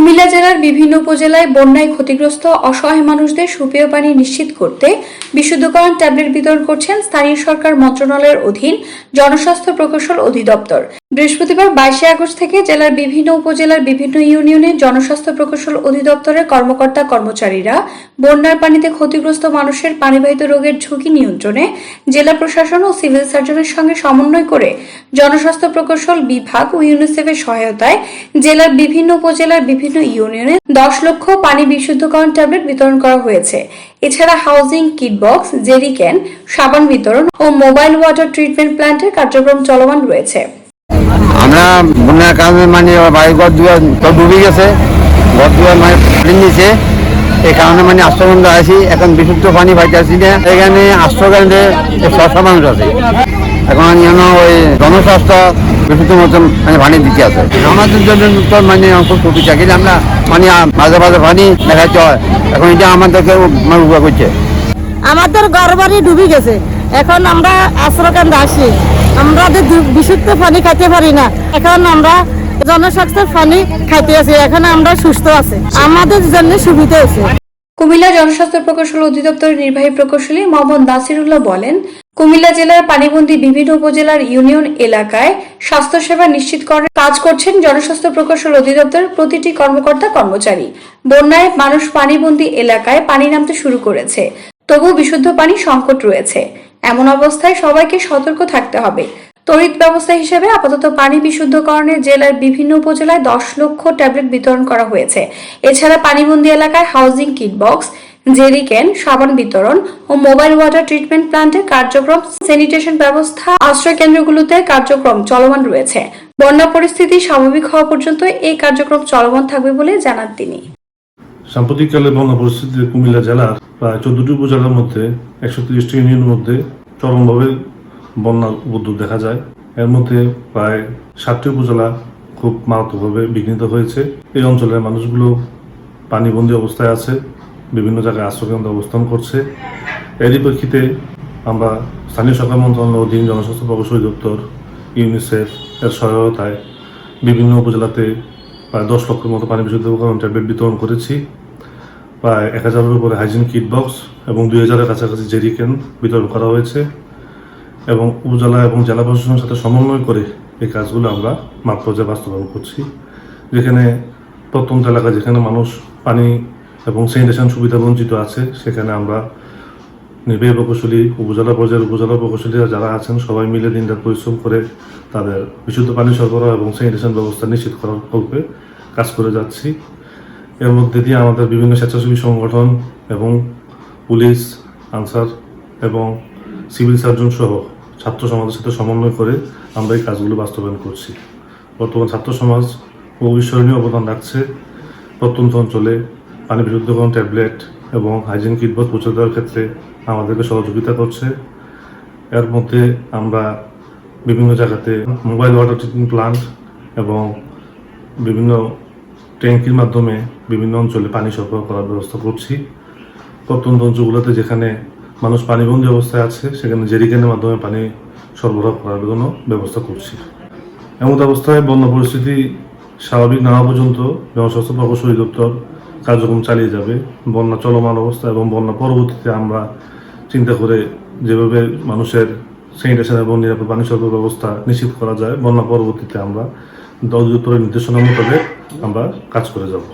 কুমিল্লা জেলার বিভিন্ন উপজেলায় বন্যায় ক্ষতিগ্রস্ত অসহায় মানুষদের সুপেয় পানি নিশ্চিত করতে বিশুদ্ধকরণ ট্যাবলেট বিতরণ করছেন স্থানীয় সরকার মন্ত্রণালয়ের অধীন জনস্বাস্থ্য প্রকৌশল অধিদপ্তর। বৃহস্পতিবার বাইশে আগস্ট থেকে জেলার বিভিন্ন উপজেলার বিভিন্ন ইউনিয়নে জনস্বাস্থ্য প্রকৌশল অধিদপ্তরের কর্মকর্তা কর্মচারীরা বন্যার পানিতে ক্ষতিগ্রস্ত মানুষের পানিবাহিত রোগের ঝুঁকি নিয়ন্ত্রণে জেলা প্রশাসন ও সিভিল সার্জনের সঙ্গে সমন্বয় করে জনস্বাস্থ্য প্রকৌশল বিভাগ ও ইউনিসেফের সহায়তায় জেলার বিভিন্ন উপজেলার বিভিন্ন ইউনিয়নে দশ লক্ষ পানি বিশুদ্ধকরণ ট্যাবলেট বিতরণ করা হয়েছে। এছাড়া housing kit box jerry can সাবান বিতরণ ও মোবাইল ওয়াটার ট্রিটমেন্ট প্ল্যান্টের কার্যক্রম চলমান রয়েছে। আমরা বন্যার কারণে মানে বাড়ি ঘর দুয়ার তো ডুবে গেছে, ঘর দুয়ার মানে পানি নিচে এই কারণে মানে আশ্রমকেন্দ্র আছি এখন বিশুদ্ধ পানি পাইতেছি না। এখানে আশ্রমকেন্দ্রে ছশো মানুষ আছে। এখন যেন ওই জনস্বাস্থ্য বিশুদ্ধ মতন মানে পানি দিতে আছে। আমাদের জন্য মানে খুব সুবিধা কিন্তু আমরা মানে মাঝে মাঝে পানি দেখাইতে হয়। এখন এটা আমাদেরকে মানে উপকার করছে। আমাদের ঘর বাড়ি ডুবে গেছে। এখন আমরা আশ্রয়কেন্দ্র আসি। আমরা বিশুদ্ধ পানি খাইতে পারি না, এখন আমরা জনস্বাস্থ্যের পানি খাইতে আছি, এখন আমরা সুস্থ আছি। আমাদের জন্য সুবিধা হয়েছে। কুমিল্লা জনস্বাস্থ্য প্রকৌশল অধিদপ্তরের নির্বাহী প্রকৌশলী মোহাম্মদ নাসিরুল্লাহ বলেন, কুমিল্লা জেলার পানিবন্দী বিভিন্ন উপজেলার ইউনিয়ন এলাকায় স্বাস্থ্যসেবা নিশ্চিতকরণে কাজ করছেন জনস্বাস্থ্য প্রকৌশল অধিদপ্তরের প্রতিটি কর্মকর্তা কর্মচারী। বন্যায় মানুষ পানিবন্দী এলাকায় পানি নামতে শুরু করেছে তবু বিশুদ্ধ পানি সংকট রয়েছে। এমন অবস্থায় সবাইকে সতর্ক থাকতে হবে। তড়িৎ ব্যবস্থা হিসেবে আপাতত পানি বিশুদ্ধকরণে জেলার বিভিন্ন উপজেলায় দশ লক্ষ ট্যাবলেট বিতরণ করা হয়েছে। এছাড়া পানিবন্দী এলাকায় হাউজিং কিট বক্স জেরিকেন, সাবান বিতরণ ও মোবাইল ওয়াটার ট্রিটমেন্ট প্ল্যান্টের কার্যক্রম, স্যানিটেশন ব্যবস্থা, আশ্রয় কেন্দ্রগুলোতে কার্যক্রম চলমান রয়েছে। বন্যা পরিস্থিতি স্বাভাবিক হওয়া পর্যন্ত এই কার্যক্রম চলমান থাকবে বলে জানান তিনি। সাম্প্রতিককালে বন্যা পরিস্থিতিতে কুমিল্লা জেলার প্রায় চোদ্দটি উপজেলার মধ্যে একশো তিরিশটি ইউনিয়নের মধ্যে চরমভাবে বন্যার উপদ্রব দেখা যায়। এর মধ্যে প্রায় ষাটটি উপজেলা খুব মারাত্মকভাবে বিঘ্নিত হয়েছে। এই অঞ্চলের মানুষগুলো পানিবন্দী অবস্থায় আছে, বিভিন্ন জায়গায় আশ্রয়কেন্দ্র অবস্থান করছে। এরই প্রেক্ষিতে আমরা স্থানীয় সরকার মন্ত্রণালয়ের অধীন জনস্বাস্থ্য প্রকৌশল দপ্তর, ইউনিসেফ এর সহায়তায় বিভিন্ন উপজেলাতে প্রায় দশ লক্ষের মতো পানি বিশুদ্ধকরণ ট্যাবলেট বিতরণ করেছি। প্রায় এক হাজারের উপরে হাইজিন কিট বক্স এবং দুই হাজারের কাছাকাছি জেরি ক্যান বিতরণ করা হয়েছে এবং উপজেলা এবং জেলা প্রশাসনের সাথে সমন্বয় করে এই কাজগুলো আমরা মাঠ পর্যায়ে বাস্তবায়ন করছি। যেখানে প্রত্যন্ত এলাকা যেখানে মানুষ পানি এবং স্যানিটেশন সুবিধা বঞ্চিত আছে, সেখানে আমরা নির্বাহী প্রকৌশলী, উপজেলা পর্যায়ের উপজেলা প্রকৌশলীরা যারা আছেন, সবাই মিলে দিনরাত পরিশ্রম করে তাদের বিশুদ্ধ পানি সরবরাহ এবং স্যানিটেশন ব্যবস্থা নিশ্চিত করার কল্পে কাজ করে যাচ্ছি। এর মধ্যে দিয়ে আমাদের বিভিন্ন স্বেচ্ছাসেবী সংগঠন এবং পুলিশ, আনসার এবং সিভিল সার্জন সহ ছাত্র সমাজের সাথে সমন্বয় করে আমরা এই কাজগুলো বাস্তবায়ন করছি। বর্তমান ছাত্র সমাজ অবিস্মরণীয় অবদান রাখছে প্রত্যন্ত অঞ্চলে পানি বিশুদ্ধকরণ ট্যাবলেট এবং হাইজিন কিটবক্স পৌঁছে দেওয়ার ক্ষেত্রে আমাদেরকে সহযোগিতা করছে। এর মধ্যে আমরা বিভিন্ন জায়গাতে মোবাইল ওয়াটার ট্রিটমেন্ট প্লান্ট এবং বিভিন্ন ট্যাঙ্কির মাধ্যমে বিভিন্ন অঞ্চলে পানি সরবরাহ করার ব্যবস্থা করছি। প্রত্যন্ত অঞ্চলগুলোতে যেখানে মানুষ পানিবন্দী অবস্থায় আছে, সেখানে জেরিকেনের মাধ্যমে পানি সরবরাহ করার জন্য ব্যবস্থা করছি। এমন অবস্থায় বন্যা পরিস্থিতি স্বাভাবিক না হওয়া পর্যন্ত জনস্বাস্থ্য প্রকৌশল অধিদপ্তর কার্যক্রম চালিয়ে যাবে। বন্যা চলমান অবস্থা এবং বন্যা পরবর্তীতে আমরা চিন্তা করে যেভাবে মানুষের স্যানিটেশন এবং নিরাপদ পানি সরবরাহ ব্যবস্থা নিশ্চিত করা যায়, বন্যা পরবর্তীতে আমরা অধিদপ্তরের নির্দেশনা মোতাবেক আমরা কাজ করে যাব।